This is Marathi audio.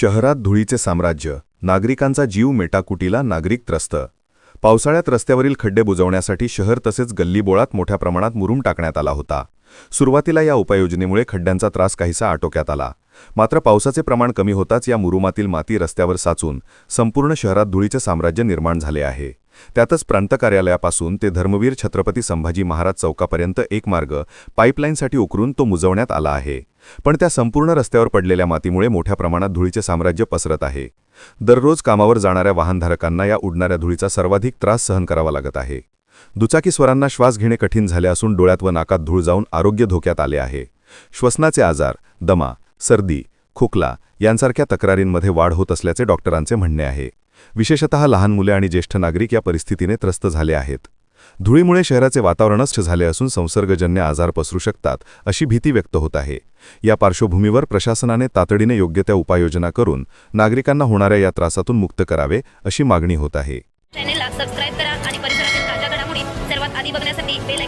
शहरात धुळीचे साम्राज्य नागरिकांचा जीव मेटाकुटीला नागरिक त्रस्त. पावसाळ्यात रस्त्यावरील खड्डे बुजवण्यासाठी शहर तसेच गल्लीबोळात मोठ्या प्रमाणात मुरुम टाकण्यात आला होता. सुरुवातीला या उपाययोजनेमुळे खड्ड्यांचा त्रास काहीसा आटोक्यात आला. मात्र पावसाचे प्रमाण कमी होताच या मुरुमातील माती रस्त्यावर साचून संपूर्ण शहरात धुळीचे साम्राज्य निर्माण झाले आहे. त्यातच प्रांत कार्यालयापासून ते धर्मवीर छत्रपती संभाजी महाराज चौकापर्यंत एक मार्ग पाईपलाईनसाठी उकरून तो मुजवण्यात आला आहे. पण त्या संपूर्ण रस्त्यावर पडलेल्या मातीमुळे मोठ्या प्रमाणात धुळीचे साम्राज्य पसरत आहे. दररोज कामावर जाणाऱ्या वाहनधारकांना या उडणाऱ्या धुळीचा सर्वाधिक त्रास सहन करावा लागत आहे. दुचाकीस्वरांना श्वास घेणे कठीण झाले असून डोळ्यात व नाकात धूळ जाऊन आरोग्य धोक्यात आले आहे. श्वसनाचे आजार दमा सर्दी खोकला यांसारख्या तक्रारींमध्ये वाढ होत असल्याचे डॉक्टरांचे म्हणणे आहे. विशेषतः लहान मुले आणि ज्येष्ठ नागरिक या परिस्थितीने त्रस्त झाले आहेत. धुळीमुळे शहराचे वातावरणच झाले असून संसर्गजन्य आजार पसरू शकतात अशी भीती व्यक्त होत आहे. या पार्श्वभूमीवर प्रशासनाने तातडीने योग्य त्या उपाययोजना करून नागरिकांना होणाऱ्या या त्रासातून मुक्त करावे अशी मागणी होत आहे. चॅनेलला सबस्क्राईब करा आणि परिसरातील ताज्या घडामोडी सर्वात आधी बघण्यासाठी बेल